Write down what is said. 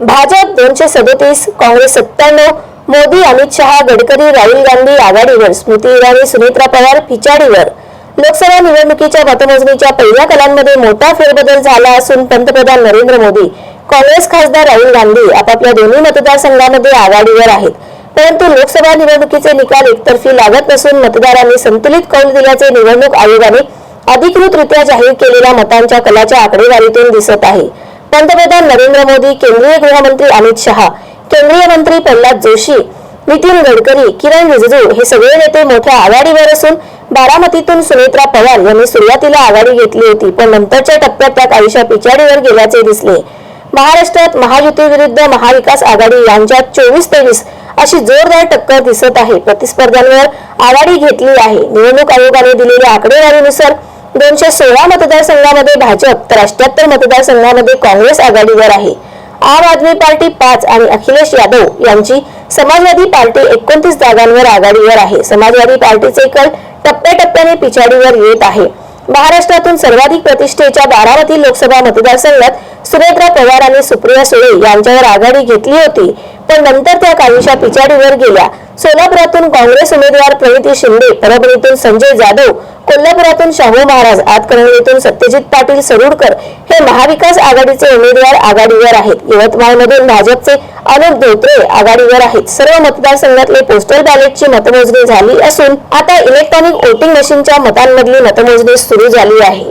भाजप दोनशे सदतीस काँग्रेस सत्त्याण्णव मोदी अमित शहा गडकरी राहुल गांधी आघाडीवर स्मृती इराणी सुमित्रा पवार पिछाडीवर. लोकसभा निवडणुकीच्या मतमोजणीच्या पहिल्या कलांमध्ये मोठा फेरबदल झाला असून पंतप्रधान नरेंद्र मोदी काँग्रेस खासदार राहुल गांधी आपापल्या दोन्ही मतदारसंघामध्ये आघाडीवर आहेत. परंतु लोकसभा निवडणुकीचे निकाल एकतर्फी लागत नसून मतदारांनी संतुलित कौल दिल्याचे निवडणूक आयोगाने अधिकृतरित्या जाहीर केलेल्या मतांच्या कलाच्या आकडेवारीतून दिसत आहे. पंतप्रधान नरेंद्र मोदी केंद्रीय गृहमंत्री अमित शहा केंद्रीय मंत्री प्रल्हाद जोशी नितीन गडकरी किरण रिजिजू हे सगळे नेते मोठ्या आघाडीवर असून बारामतीतून सुनेत्रा पवार यांनी सुरुवातीला आघाडी घेतली होती पण नंतरच्या टप्प्यात त्या काहीशा पिछाडीवर गेल्याचे दिसले. महाराष्ट्रात महायुती विरुद्ध महाविकास आघाडी यांच्यात चोवीस तेवीस अशी जोरदार टक्कर दिसत आहे. प्रतिस्पर्ध्यांवर आघाडी घेतली आहे. निवडणूक आयोगाने दिलेल्या आकडेवारीनुसार दोनशे सोळा मतदारसंघामध्ये भाजप तर अष्ट्याहत्तर मतदारसंघामध्ये काँग्रेस आघाडीवर आहे. आम आदमी पार्टी पाच आणि अखिलेश यादव यांची समाजवादी पार्टी एकोणतीस जागांवर आघाडीवर आहे. समाजवादी पार्टीचे कल टप्प्याटप्प्याने पिछाडीवर येत आहे. महाराष्ट्रातून सर्वाधिक प्रतिष्ठेच्या बारामती लोकसभा मतदारसंघात सुरेंद्र पवार आणि सुप्रिया सुळे यांच्यावर आघाडी घेतली होती पण नंतर त्या काहीशा पिछाडीवर गेल्या. सोलापुरातून काँग्रेस उमेदवार प्रणिती शिंदे परभणीतून संजय जाधव कोल्हापुरातून शाहू महाराज आतकर्णीतून सत्यजित पाटील सरुडकर हे महाविकास आघाडीचे उमेदवार आघाडीवर आहेत. यवतमाळमधून भाजपचे अनुप धोत्रे आघाडीवर आहेत. सर्व मतदारसंघातले पोस्टल बॅलेटची मतमोजणी झाली असून आता इलेक्ट्रॉनिक वोटिंग मशीनच्या मतांमधली मतमोजणी सुरू झाली आहे.